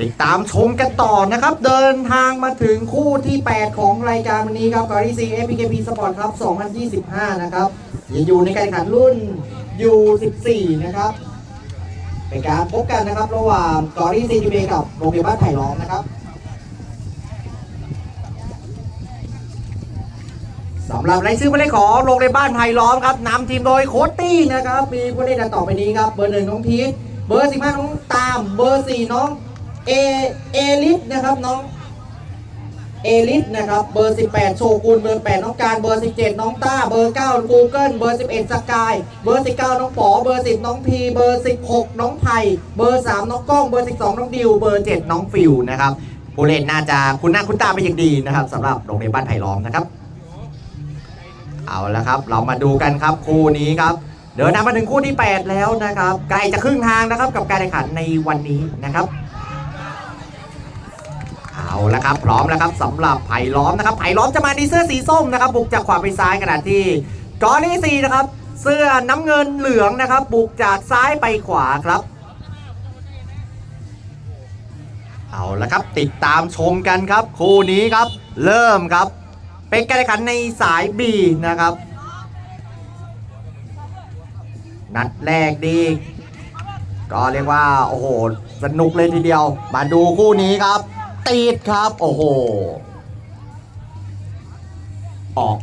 ติดตามชมกันต่อนะครับ เดินทางมาถึงคู่ที่ 8 ของรายการวันนี้ครับกอริซีเอพีเคพีสปอร์ตครับ 2025 นะครับยังอยู่ในการแข่งขันรุ่น U14 นะครับเป็นการพบกันนะครับ ระหว่างกอริซีทีเกับโรงพยาบาลไผ่ล้อมนะครับสำหรับรายชื่อผู้เล่นของโรงเรียนบ้านไผ่ล้อมครับนำทีมโดยโค้ชตี้นะครับ มีผู้เล่นดังต่อไปนี้ครับ เบอร์หนึ่งน้องพีทเบอร์สิบห้าน้องตาม เบอร์สี่น้อง เอเอลิสนะครับน้องเอลิสนะครับเบอร์ 18 โชกุนเบอร์ 8 น้องการเบอร์ 17 น้องต้า เบอร์ 9 Google เบอร์ 11 สกาย เบอร์ 19 น้องป๋อเบอร์ 10 น้องพี เบอร์ 16 น้องไผ่เบอร์ 3 น้องก้องเบอร์ 12 น้องดิว เบอร์ 7 น้องฟิวนะครับผู้เล่นน่าจะคุ้นหน้าคุ้นตาเป็นอย่างดีนะครับสำหรับโรงเรียนบ้านไผ่ล้อมนะครับ เอาละครับ เรามาดูกันครับคู่นี้ครับเดินทางมาถึงคู่ที่ 8 แล้วนะครับใกล้จะครึ่งทางนะครับกับการแข่งขันในวันนี้นะครับ ละครับพร้อมแล้วครับสำหรับไผ่ล้อมนะครับไผ่ล้อมจะมาในเสื้อสีส้มนะครับบุกจากขวาไปซ้ายขณะที่กอนี่ซีนะครับเสื้อน้ำเงินเหลืองนะครับ บุกจากซ้ายไปขวาครับ เอาละครับติดตามชมกันครับ คู่นี้ครับ เริ่มครับ เป็นการแข่งขันในสาย B นะครับ นัดแรกดี ก็เรียกว่า โอ้โห สนุกเลยทีเดียว มาดูคู่นี้ครับ ติดครับ โอ้โห ออก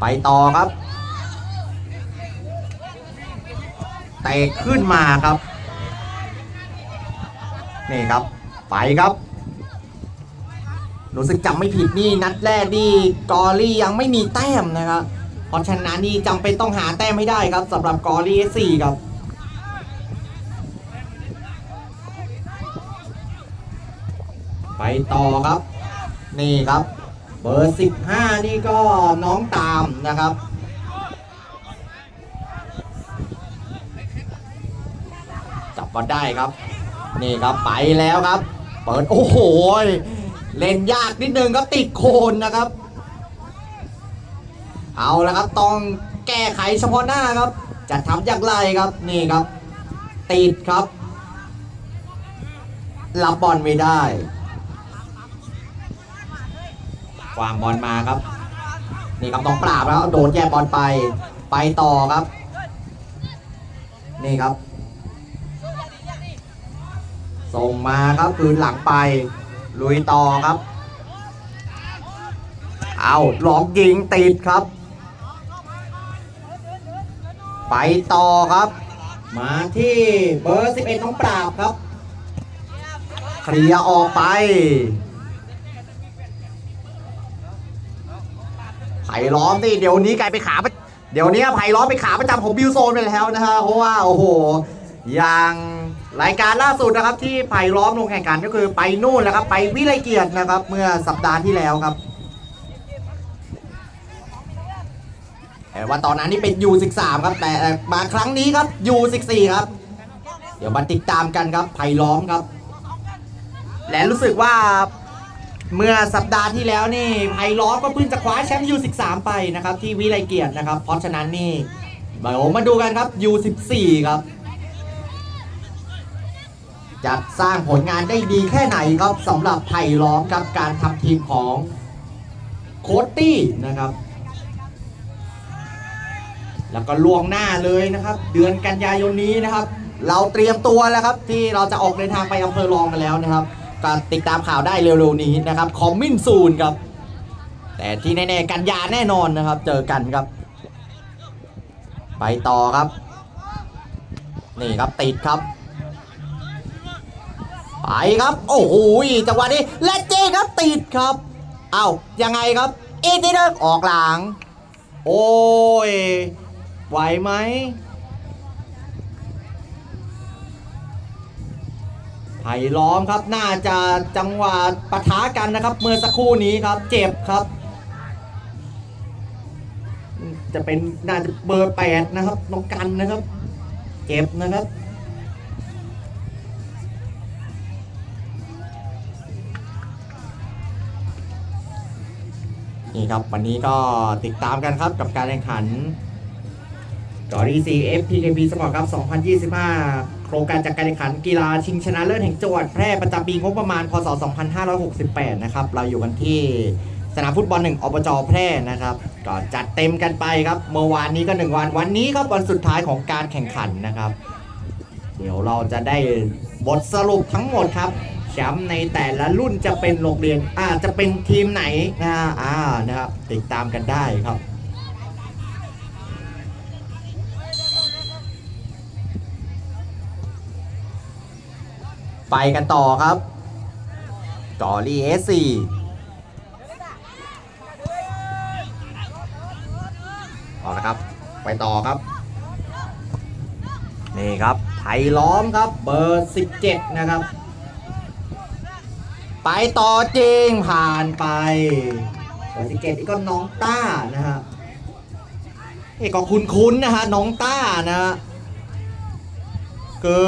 ไปต่อครับเตะขึ้นมาครับ นี่ครับ ไปครับรู้สึกจำไม่ผิดนี่นัดแรกนี่กอรี่ยังไม่มีแต้มนะครับ เพราะฉะนั้นนี่จำเป็นต้องหาแต้มให้ได้ครับสำหรับกอรี่เอสี่ครับ ต่อครับ นี่ครับ เบอร์ 15 นี่ก็น้องตามนะครับจับบอลได้ครับ นี่ครับไปแล้วครับ เปิดโอ้โหเล่นยากนิดนึงครับติดโคนนะครับ เอาละครับต้องแก้ไขเฉพาะหน้าครับ จะทำอย่างไรครับนี่ครับ ติดครับ รับบอลไม่ได้ วางบอลมาครับ นี่ครับต้องปราบแล้วโดนแย่งบอลไป ไปต่อครับ นี่ครับ ส่งมาครับคืนหลังไป ลุยต่อครับ เอาหลอกยิงติดครับ ไปต่อครับ มาที่เบอร์ 11 น้องปราบครับ เคลียร์ออกไป ไผ่ล้อมนี่เดี๋ยวนี้กลายไปนขาปเดี๋ยวนี้ไผ่ล้อมไปนขาประจำของบิวโซนไปแล้วนะฮะเพราะว่าโอ้โหอย่างรายการล่าสุดนะครับที่ไผ่ล้อมลงแข่งขันก็คือไปนู่นแล้วครับไปวิไลเกียรตินะครับ เมื่อสัปดาห์ที่แล้วครับแต่ว่าตอนนั้นนี่เป็น U13 ครับแต่มาครั้งนี้ครับ U14 ครับ เดี๋ยวมาติดตามกันครับไผ่ล้อมครับ และรู้สึกว่า เมื่อสัปดาห์ที่แล้วนี่ไผ่ล้อก็เพิ่งจะคว้าแชมป์ U13 ไปนะครับ ที่วิไลเกียรตินะครับ เพราะฉะนั้นนี่เดี๋ยวมาดูกันครับ U14 ครับจะสร้างผลงานได้ดีแค่ไหนครับสำหรับไผ่ล้อมครับการทำทีมของโคตตี้นะครับ แล้วก็ล่วงหน้าเลยนะครับ เดือนกันยายนนี้นะครับ เราเตรียมตัวแล้วครับที่เราจะออกเดินทางไปอำเภอรองกันแล้วนะครับ ก็ติดตามข่าวได้เร็วๆนี้นะครับคอมมินซูนครับ แต่ที่แน่ๆกันยาแน่นอนนะครับ เจอกันครับ ไปต่อครับ นี่ครับติดครับ ไปครับ โอ้โหจังหวะนี้และเจครับติดครับ เอ้ายังไงครับอีทีนึงออกหลัง โอ้ยไหวไหม ไผ่ล้อมครับน่าจะจังหวะปะทะกันนะครับ เมื่อสักครู่นี้ครับ เจ็บครับ จะเป็นน่าจะเบอร์แปดนะครับน้องกันนะครับ เจ็บนะครับนี่ครับวันนี้ก็ติดตามกันครับกับการแข่งขันจอรีซีเอฟพีเคบีสปอร์ตครับ 2025 โครงการจัดการแข่งขันกีฬาชิงชนะเลิศแห่งจังหวัดแพร่ประจำปีงบประมาณพศ 2568 นะครับ เราอยู่กันที่สนามฟุตบอลหนึ่งอบจแพร่นะครับ ก็จัดเต็มกันไปครับ เมื่อวานนี้ก็หนึ่งวัน วันนี้ครับวันสุดท้ายของการแข่งขันนะครับ เดี๋ยวเราจะได้บทสรุปทั้งหมดครับแชมป์ในแต่ละรุ่นจะเป็นโรงเรียนอ่าจะเป็นทีมไหนนะอ่านะครับติดตามกันได้ครับ ไปกันต่อครับจอรี่เอสซีเอาละครับ ไปต่อครับ นี่ครับ ไทยล้อมครับ เบอร์ 17 นะครับ ไปต่อจริงผ่านไปเบอร์17นี่ก็น้องต้านะฮะเอกก็คุ้นๆนะฮะน้องต้านะฮะคือ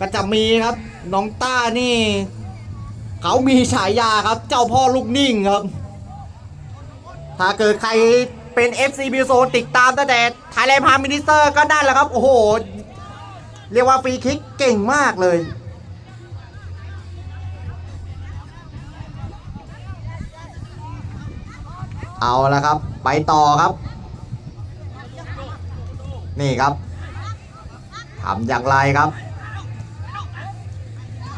ก็จะมีครับ น้องต้านี่ เขามีฉายาครับ เจ้าพ่อลูกนิ่งครับ ถ้าเกิดใครเป็น FC b ิ z o ติดตามตั้งแต่ไทยแลนด์พามินิสเตอร์ก็ได้แล้วครับ โอ้โห เรียกว่าฟรีคิกเก่งมากเลยเอาละครับ ไปต่อครับ นี่ครับทำอย่างไรครับ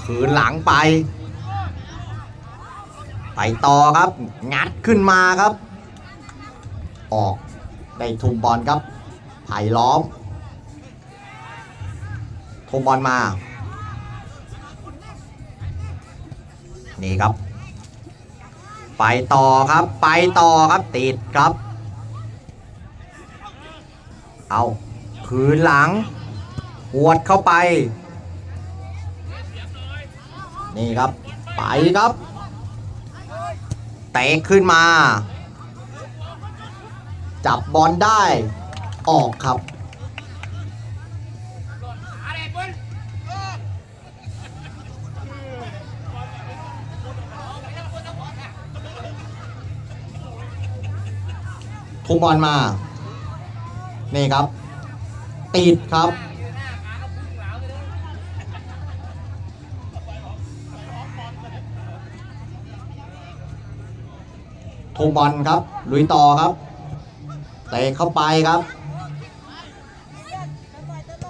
คืนหลังไป ไปต่อครับ งัดขึ้นมาครับ ออกได้ทุ่มบอลครับ ไผ่ล้อม ทุ่มบอลมา นี่ครับ ไปต่อครับ ไปต่อครับ ติดครับ เอา คืนหลังหวดเข้าไป นี่ครับ ไปครับเตะขึ้นมา จับบอลได้ ออกครับ ทุบบอลมา นี่ครับ ติดครับ ทุบบอลครับ ลุยต่อครับ เตะเข้าไปครับ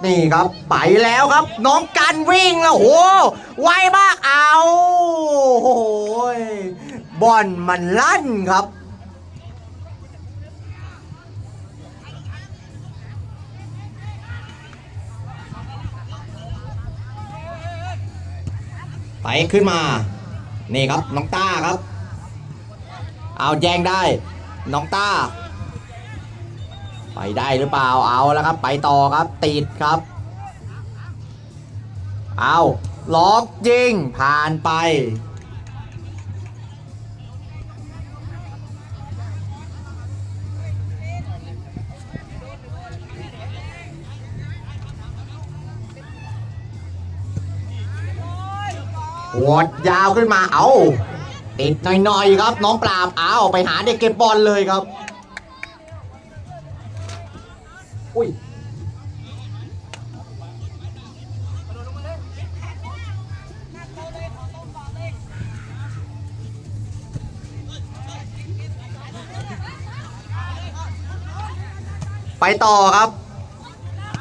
นี่ครับ ไปแล้วครับ น้องกันวิ่งแล้วโห ไวมากเอาโอ้โหบอลมันลั่นครับไปขึ้นมา นี่ครับ น้องต้าครับ เอาแย่งได้ น้องต้า ไปได้หรือเปล่าเอาแล้วครับ ไปต่อครับ ติดครับ เอาล็อกยิงผ่านไปหวดยาวขึ้นมาเอา ติดหน่อยๆครับ น้องปราบเอาไปหาเด็กเก็บบอลเลยครับ อุ้ยไปต่อครับ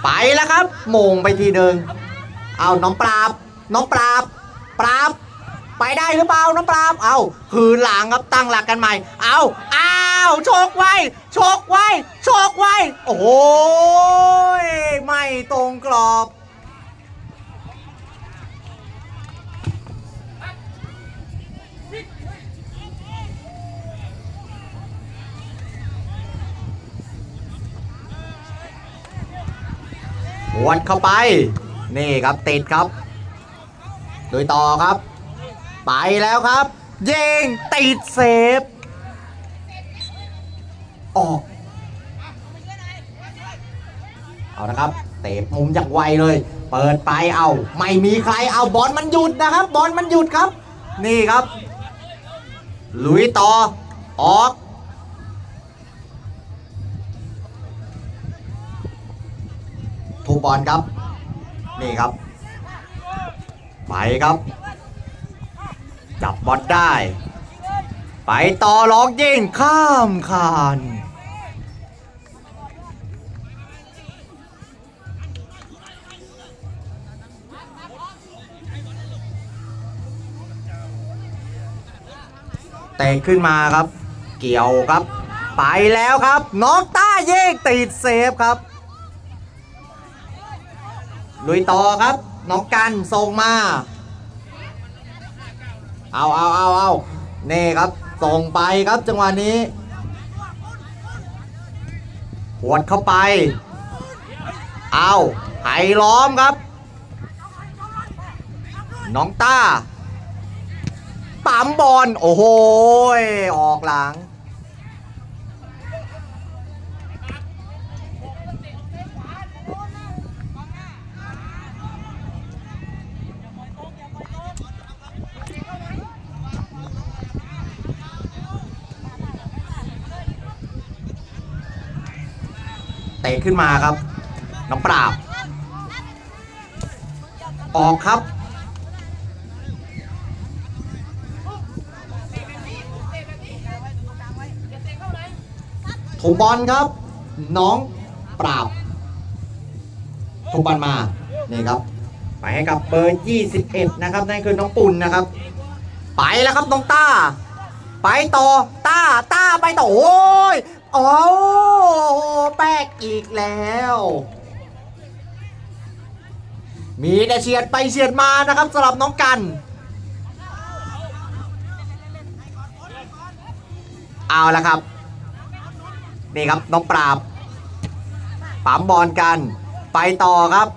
ไปแล้วครับโมงไปทีหนึ่งเอาน้องปราบ น้องปราบ ปราบ ไปได้หรือเปล่าน้องปราเอาคืนหลังครับตั้งหลักกันใหม่ เอาอ้าวโชกไว้โชกไว้โชกไว้ โอ้ยไม่ตรงกรอบวัดเข้าไป นี่ครับติดครับ โดยต่อครับ ไปแล้วครับ เยิงติดเซฟออกเอานะครับ เตะมุมจากไวเลย เปิดไปเอา ไม่มีใครเอาบอลมันหยุดนะครับ บอลมันหยุดครับ นี่ครับ ลุยต่อ ออกบอลครับ นี่ครับ ไปครับ จับบอลได้ ไปต่อลองยิงข้ามคานเตะขึ้นมาครับ เกี่ยวครับ ไปแล้วครับ น้องต้าเย่งติดเซฟครับ ลุยต่อครับ น้องกันส่งมา เอาเอาเอาเอานี่ครับ ส่งไปครับจังหวะนี้หวดเข้าไป เอาไห้ล้อมครับ น้องต้าปั๊มบอล โอ้โห ออกหลัง ขึ้นมาครับ น้องปราบ ออกครับ ถูกบอลครับ น้องปราบ ถูกบอลมา นี่ครับ ไปให้กับเบอร์ 21 นะครับ นั่นคือน้องปุ่นนะครับ ไปแล้วครับน้องต้า ไปต่อ ต้า ต้า ไปต่อ โอ้ย โอ้ แป๊กอีกแล้ว มีแต่เฉียดไปเฉียดมานะครับสำหรับน้องกันเอาละครับ นี่ครับน้องปราบปั๊มบอลกัน ไปต่อครับ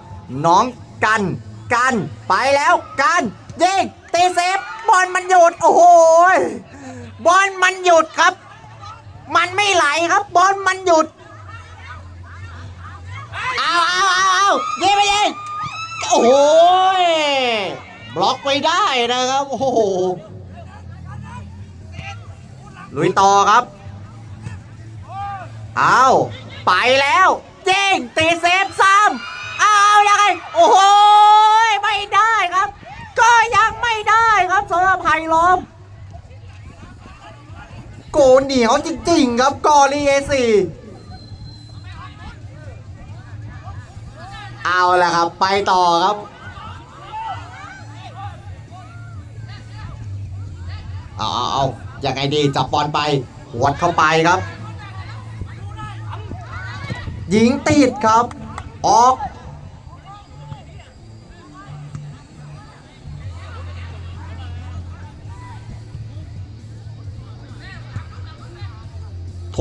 น้องกันกันไปแล้วกันยิงตีเซฟบอลมันหยุดโอ้โหบอลมันหยุดครับ มันไม่ไหลครับบอลมันหยุด เอาเอาเอาเอายิงไปยิงโอ้โหยบล็อกไปได้นะครับ โอ้โห ลุยต่อครับ เอาไปแล้ว เจ้งตีเซฟซ้ำเอายังไง โอ้โหยไม่ได้ครับ ก็ยังไม่ได้ครับสำหรับไผ่ล้อม โกเหนียวจริงๆครับกอรีเอซีเอาละครับ ไปต่อครับ เอาเอาเอายังไงดีจับบอลไปหวดเข้าไปครับ ยิงติดครับ ออก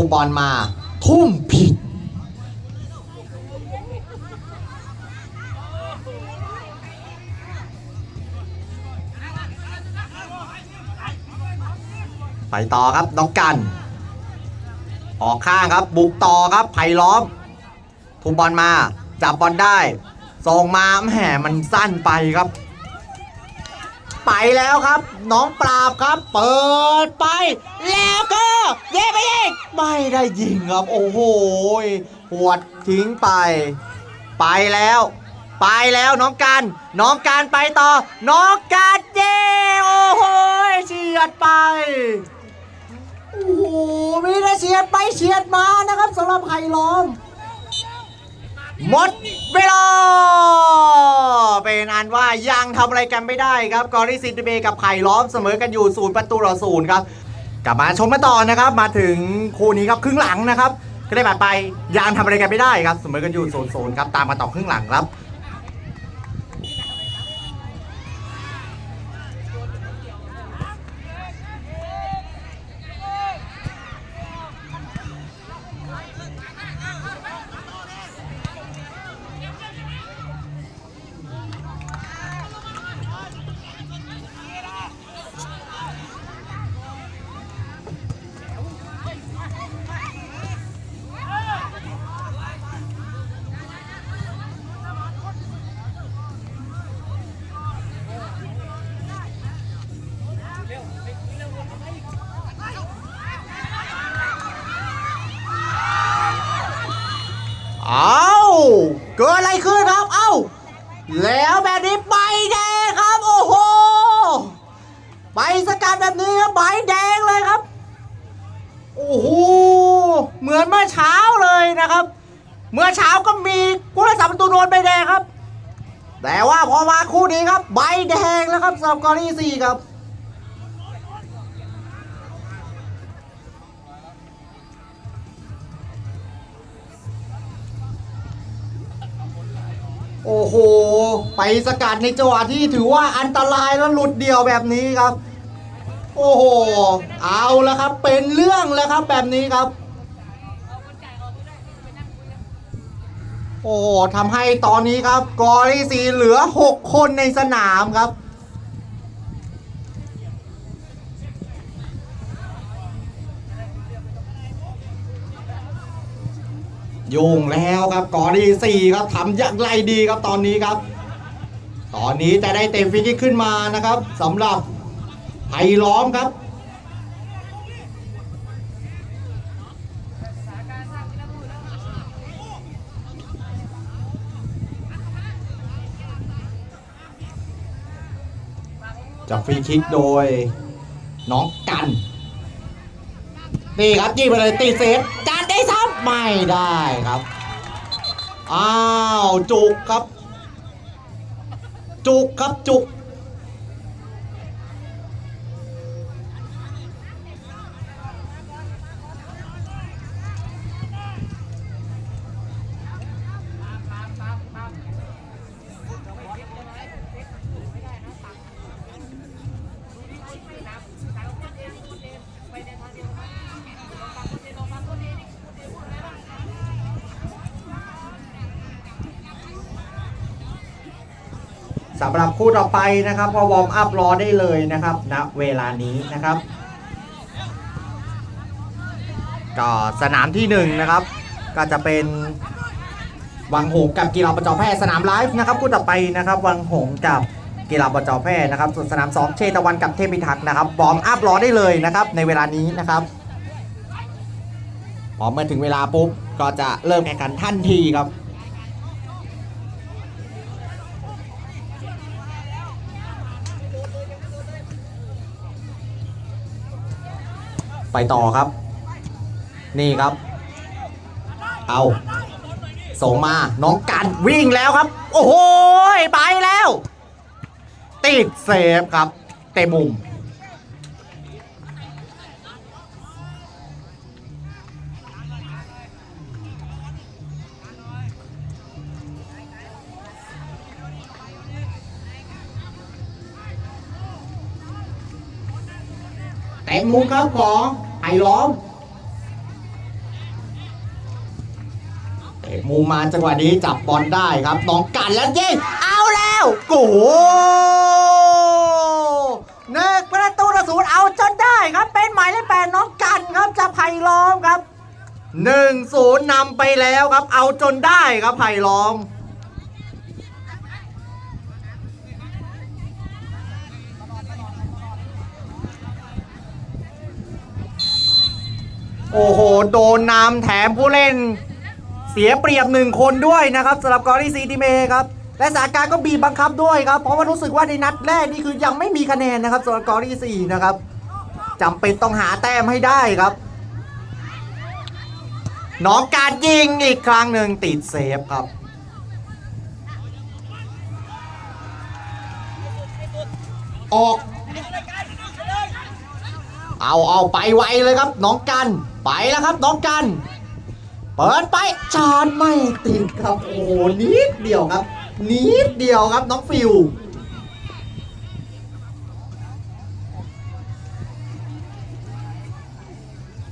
ทุ่มบอลมา ทุ่มผิด ไปต่อครับน้องกัน ออกข้างครับ บุกต่อครับไผ่ล้อม ทุ่มบอลมา จับบอลได้ส่งมาแหมมันสั้นไปครับ ไปแล้วครับ น้องปราบครับ เปิดไป แล้วก็เย้ไปยิงไม่ได้ยิงครับ โอ้โหหวดทิ้งไป ไปแล้ว ไปแล้วน้องการน้องการไปต่อ น้องการเย้โอ้โหเฉียดไปโอ้โหมีแต่เฉียดไปเฉียดมานะครับสำหรับไผ่ล้อม หมดเวลา เป็นอันว่ายังทำอะไรกันไม่ได้ครับ กอริซินเบกับไผ่ล้อมเสมอกันอยู่ศูนย์ประตูต่อศูนย์ครับ กลับมาชมกันต่อนะครับ มาถึงคู่นี้ครับครึ่งหลังนะครับก็ได้ผ่านไปยังทำอะไรกันไม่ได้ครับ เสมอกันอยู่ศูนย์ศูนย์ครับตามมาต่อครึ่งหลังครับ เมื่อเช้าก็มีผู้รักษาประตูโดนใบแดงครับ แต่ว่าพอมาคู่นี้ครับ ใบแดงแล้วครับสำหรับกอรี่สี่ครับโอ้โห ไปสกัดในจังหวะที่ถือว่าอันตรายแล้วหลุดเดี่ยวแบบนี้ครับ โอ้โห เอาแล้วครับ เป็นเรื่องแล้วครับแบบนี้ครับ โอ้โหทำให้ตอนนี้ครับกอรี่สีเหลือ 6 คนในสนามครับยุ่งแล้วครับกอรีสี่ครับทำอย่างไรดีครับตอนนี้ครับ ตอนนี้จะได้เตะฟรีคิกขึ้นมานะครับสำหรับไผ่ล้อมครับ จะฟรีคิกโดย น้องกันนี่ครับยิงไปเลยตีเซฟจานได้ซ้ำไม่ได้ครับ อ้าว จุกครับ จุกครับจุก สำหรับคู่ต่อไปนะครับก็วอร์มอัพรอได้เลยนะครับณเวลานี้นะครับก็สนามที่หนึ่งนะครับ ก็จะเป็นวังหงกับกีฬาประจอแพทย์สนามไลฟ์นะครับคู่ต่อไปนะครับวังหงกับกีฬาประจอแพทย์นะครับ ส่วนสนามสองเชตะวันกับเทพพิทักษ์นะครับวอร์มอัพรอได้เลยนะครับ ในเวลานี้นะครับพอเมื่อถึงเวลาปุ๊บก็จะเริ่มแข่งขันทันทีครับ ไปต่อครับ นี่ครับ เอาส่งมา น้องกันวิ่งแล้วครับ โอ้โห ไปแล้ว ติดเซฟครับ เตะมุม เตะมุมครับของไอ้ล้อมเตะมุมมาจังหวะนี้จับบอลได้ครับน้องกันแล้วยิงเอาแล้วโอ้โหเนกประตูต่อศูนย์เอาจนได้ครับเป็นหมายเลขแปดน้องกันครับจะไผ่ล้อมครับหนึ่งศูนย์นำไปแล้วครับ เอาจนได้ครับไผ่ล้อม โอ้โห โดนนำแถมผู้เล่น เสียเปรียบหนึ่งคนด้วยนะครับสำหรับกอริซีทีเมครับ และสถานการณ์ก็บีบบังคับด้วยครับ เพราะว่ารู้สึกว่าในนัดแรกนี่คือยังไม่มีคะแนนนะครับสำหรับกอริซีนะครับจำเป็นต้องหาแต้มให้ได้ครับ น้องการยิงอีกครั้งหนึ่งติดเซฟครับออก เอาเอาไปไวเลยครับ น้องกัน ไปแล้วครับน้องกัน เปิดไปจานไม่ติดครับโอ้โหนิดเดียวครับ นิดเดียวครับน้องฟิว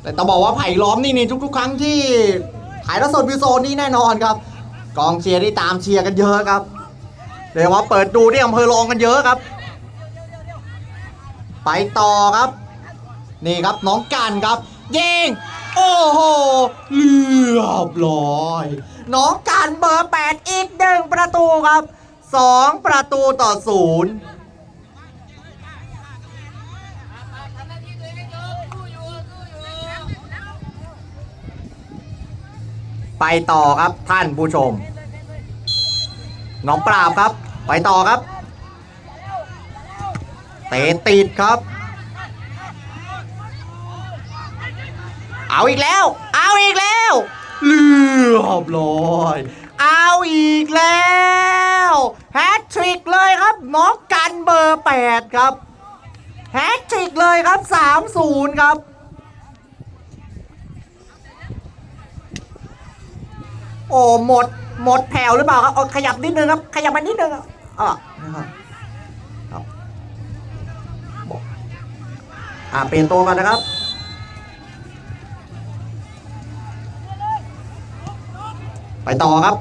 แต่ต้องบอกว่าไผ่ล้อมนี่นี่ทุกๆ ครั้งที่ถ่ายทอดสดวิวโซนนี่แน่นอนครับ กองเชียร์ที่ตามเชียร์กันเยอะครับเรียกว่าเปิดดูที่อำเภอรองกันเยอะครับ ไปต่อครับ นี่ครับน้องกันครับ ยิง โอ้โห เรียบร้อย น้องกันเบอร์ 8 อีกหนึ่งประตูครับ 2 ประตูต่อศูนย์ไปต่อครับท่านผู้ชม น้องปราบครับ ไปต่อครับ เตะติดครับ เอาอีกแล้ว เอาอีกแล้วเรียบร้อยเอาอีกแล้วแฮตทริกเลยครับน้องกันเบอร์8ครับแฮตทริกเลยครับ3-0ครับโอ้หมดหมดแผ่วหรือเปล่าครับขยับนิดนึงครับ ขยับมานิดนึงครับอะนะครับครับบอกอ่าเปลี่ยนตัวกันนะครับ ไปต่อครับ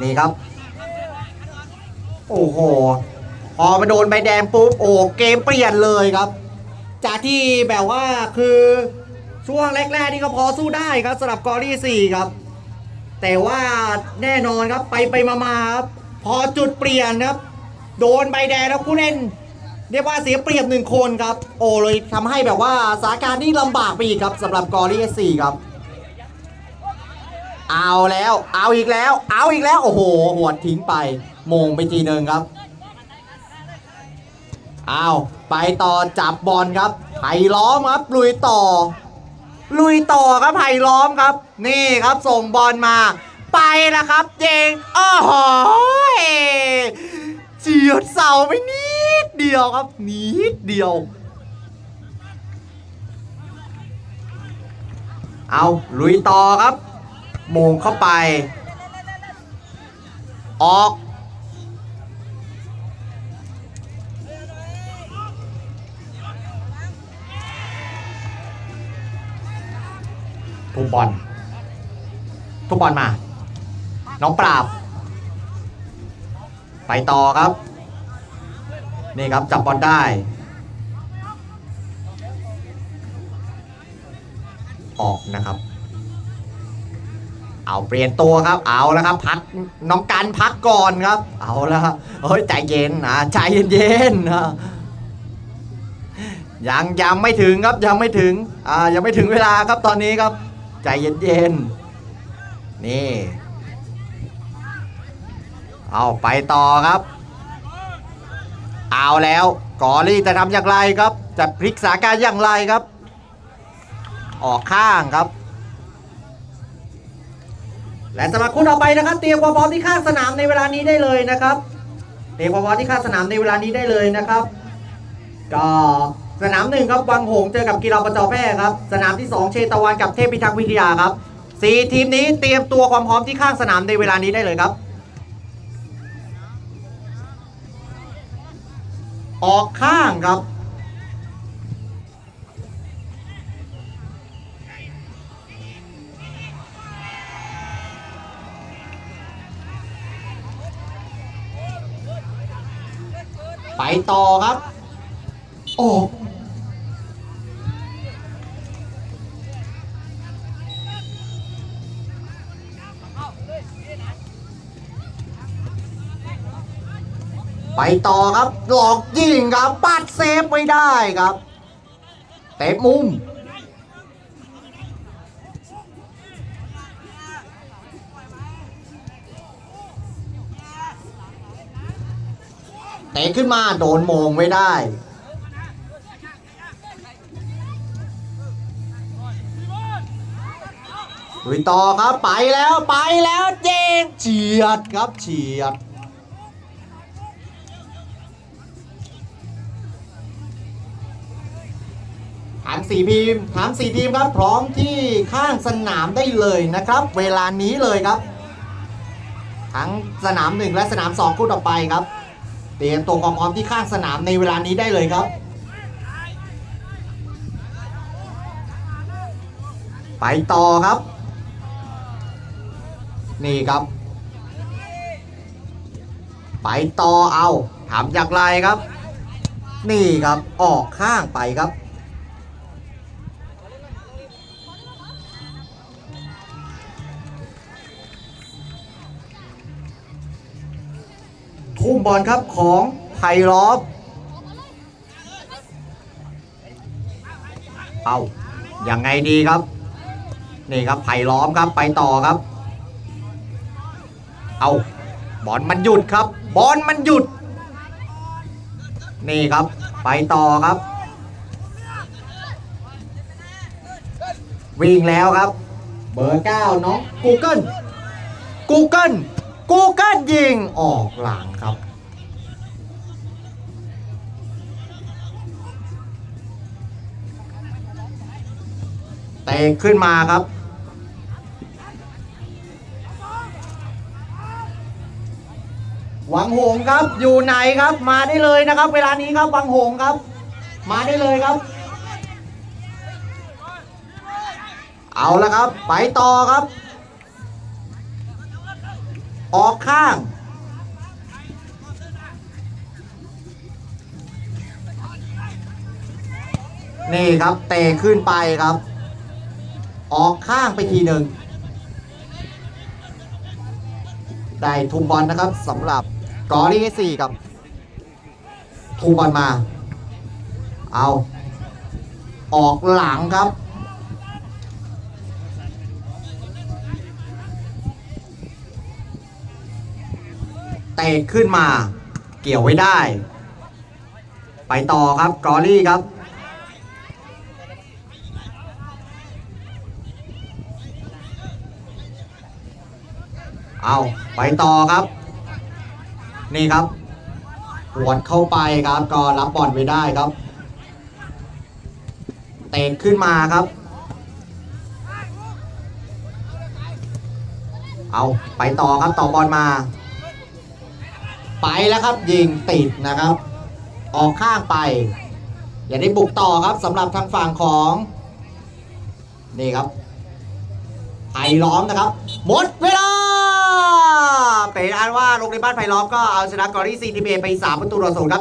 นี่ครับ โอ้โห พอมาโดนใบแดงปุ๊บ โอ้เกมเปลี่ยนเลยครับ จากที่แบบว่าคือช่วงแรกๆนี่ก็พอสู้ได้ครับสำหรับกอรี่สี่ครับ แต่ว่าแน่นอนครับไปไปมามาครับ พอจุดเปลี่ยนครับ โดนใบแดงแล้วผู้เล่นเรียกว่าเสียเปรียบหนึ่งคนครับ โอ้เลยทำให้แบบว่าสถานการณ์นี่ลำบากไปอีกครับสำหรับกอรี่สี่ครับ เอาแล้ว เอาอีกแล้ว เอาอีกแล้ว โอ้โห หวดทิ้งไปมงไปทีหนึ่งครับเอาไปต่อจับบอลครับไผ่ล้อมครับ ลุยต่อ ลุยต่อครับไผ่ล้อมครับ นี่ครับส่งบอลมา ไปแล้วครับเจงโอ้โหเจียดเสาไปนิดเดียวครับนิดเดียว เอาลุยต่อครับ โมงเข้าไป ออก ทุบบอล ทุบบอลมา น้องปราบ ไปต่อครับ นี่ครับจับบอลได้ออกนะครับ เอาเปลี่ยนตัวครับ เอาแล้วครับ พักน้องกันพักก่อนครับ เอาแล้วครับเฮ้ยใจเย็นนะใจเย็นๆนะยังยังไม่ถึงครับยังไม่ถึงอ่ายังไม่ถึงเวลาครับตอนนี้ครับ ใจเย็นๆนี่ เอาไปต่อครับ เอาแล้วกอรี่จะทำอย่างไรครับ จะพลิกสาการณ์อย่างไรครับ ออกข้างครับ และสำหรับคู่ต่อไปนะครับ เตรียมความพร้อมที่ข้างสนามในเวลานี้ได้เลยนะครับ เตรียมความพร้อมที่ข้างสนามในเวลานี้ได้เลยนะครับ ก็สนามหนึ่งครับวังหงส์เจอกับกีฬาประจอแพร่ครับ สนามที่สองเชตวันกับเทพพิทักษ์วิทยาครับสี่ทีมนี้เตรียมตัวความพร้อมที่ข้างสนามในเวลานี้ได้เลยครับ ออกข้างครับ ไปต่อครับ โอ้ไปต่อครับ หลอกยิงครับปัดเซฟไม่ได้ครับ เตะมุม เตะขึ้นมาโดนมงไม่ได้ลุยต่อครับไปแล้วไปแล้วเจงเฉียดครับเฉียดถามสี่ทีมถามสี่ทีมครับ พร้อมที่ข้างสนามได้เลยนะครับ เวลานี้เลยครับ ทั้งสนามหนึ่งและสนามสองคู่ต่อไปครับ เตรียมตัวความพร้อมที่ข้างสนามในเวลานี้ได้เลยครับ ไปต่อครับ นี่ครับ ไปต่อเอาถามอย่างไรครับ นี่ครับออกข้างไปครับ ทุ่มบอลครับของไผ่ล้อมเอายังไงดีครับ นี่ครับไผ่ล้อมครับไปต่อครับ เอาบอลมันหยุดครับ บอลมันหยุด นี่ครับ ไปต่อครับ วิ่งแล้วครับ เบอร์เก้าน้อง Google Google Google ยิงออกหลังครับ เตะขึ้นมาครับ หวังหงส์ครับอยู่ไหนครับมาได้เลยนะครับ เวลานี้ครับหวังหงส์ครับ มาได้เลยครับ เอาละครับ ไปต่อครับ ออกข้าง นี่ครับเตะขึ้นไปครับ ออกข้างไปทีหนึ่งได้ทุ่มบอลนะครับสำหรับกอรี่สี่กับ ทุ่มบอลมา เอา ออกหลังครับ ตะขึ้นมา เกี่ยวไว้ได้ ไปต่อครับกอรี่ครับเอาไปต่อครับ นี่ครับหวดเข้าไปครับ ก็รับบอลไว้ได้ครับ เตะขึ้นมาครับ เอาไปต่อครับต่อบอลมา ไปแล้วครับยิงติดนะครับ ออกข้างไป อย่าได้บุกต่อครับสำหรับทางฝั่งของนี่ครับไผ่ล้อมนะครับ หมดเวลา เป็นอันว่าโรงเรียนบ้านไผ่ล้อมก็เอาชนะกอรี่ซีทีเไป 3 ประตูต่อศูนย์ครับ